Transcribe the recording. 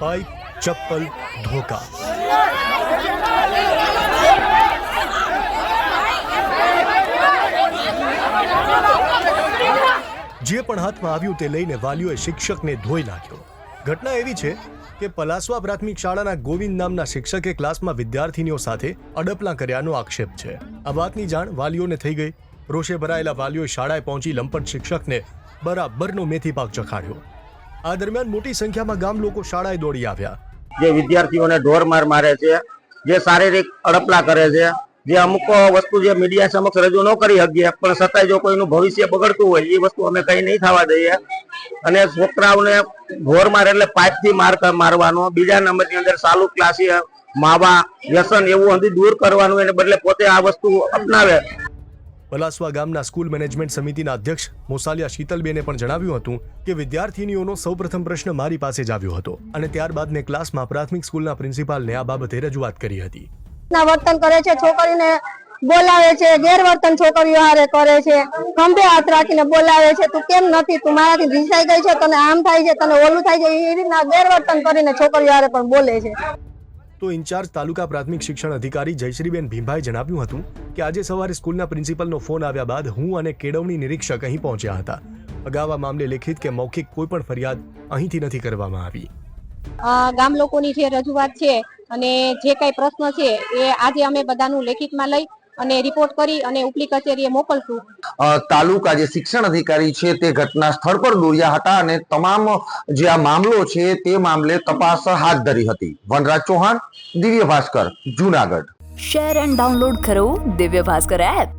Pipe ચપ્પલ ધોકા જે પણ હાથમાં આવ્યું તે લઈને વાલીઓએ શિક્ષકને ધોઈ નાખ્યો. ઘટના એવી છે કે પલાસવા પ્રાથમિક શાળાના ગોવિંદ નામના શિક્ષકે ક્લાસમાં વિદ્યાર્થીનીઓ સાથે અડપલા કર્યાનો આક્ષેપ છે. આ વાતની જાણ વાલીઓને થઈ ગઈ. રોષે ભરાયેલા વાલીઓએ શાળાએ પહોંચી લંપટ શિક્ષકને બરાબરનો મેથી પાક ચખાડ્યો. આ દરમિયાન મોટી સંખ્યામાં ગામ લોકો શાળાએ દોડી આવ્યા. જે વિદ્યાર્થીઓને ઢોર માર મારે છે, જે શારીરિક અડપલા કરે છે, જે અમુક વસ્તુ જે મીડિયા સમક્ષ રજૂ ન કરી શકીએ, પણ છતાંય જો કોઈનું ભવિષ્ય બગડતું હોય, એ વસ્તુ અમે કઈ નહીં થવા દઈએ. અને છોકરાઓને ઢોર માર એટલે પાઇપથી માર મારવાનો. બીજા નંબરની અંદર સાલુ ક્લાસી માવા, વ્યસન એવું હજી દૂર કરવાનું, એને બદલે પોતે આ વસ્તુ અપનાવે. પલાસવા ગામના સ્કૂલ મેનેજમેન્ટ સમિતિના અધ્યક્ષ મોસાલિયા શીતલબેને પણ જણાવ્યું હતું કે વિદ્યાર્થીનીઓનો સૌપ્રથમ પ્રશ્ન મારી પાસે જ આવ્યો હતો અને ત્યારબાદ મેં ક્લાસમાં પ્રાથમિક સ્કૂલના પ્રિન્સિપાલને આ બાબતે રજૂઆત કરી હતી. વર્તન કરે છે, છોકરીને બોલાવે છે, ગેરવર્તન છોકરીઓ હારે કરે છે, ખંભે હાથ રાખીને બોલાવે છે, તું કેમ નથી? તું મારાથી રીસાઈ ગઈ છે, તને આમ થાય છે, તને ઓલું થાય છે. એ રીતના ગેરવર્તન કરીને છોકરીઓ હારે પણ બોલે છે. તો ઇન્ચાર્જ તાલુકા પ્રાથમિક શિક્ષણ અધિકારી જયશ્રીબેન ભીમભાઈ જણાવ્યું હતું કે આજે સવારે સ્કૂલના પ્રિન્સિપલનો ફોન આવ્યા બાદ હું અને કેળવણી નિરીક્ષક અહીં પહોંચ્યા હતા. અગાઉ મામલે લેખિત કે મૌખિક કોઈ પણ ફરિયાદ અહીંથી નથી કરવામાં આવી. ગામ લોકોની જે રજૂઆત છે અને જે કઈ પ્રશ્ન છે એ આજે અમે બધાનું લેખિતમાં લઈ અને રિપોર્ટ કરી અને ઉપલી કચેરીએ મોકલશું. તાલુકા જે શિક્ષણ અધિકારી છે તે ઘટના સ્થળ પર દોર્યા હતા અને તમામ જે આ મામલો છે તે મામલે તપાસ હાથ ધરી હતી. Vanraj Chauhan Divya Bhaskar Junagadh. Share and download કરો દિવ્ય ભાસ્કર એપ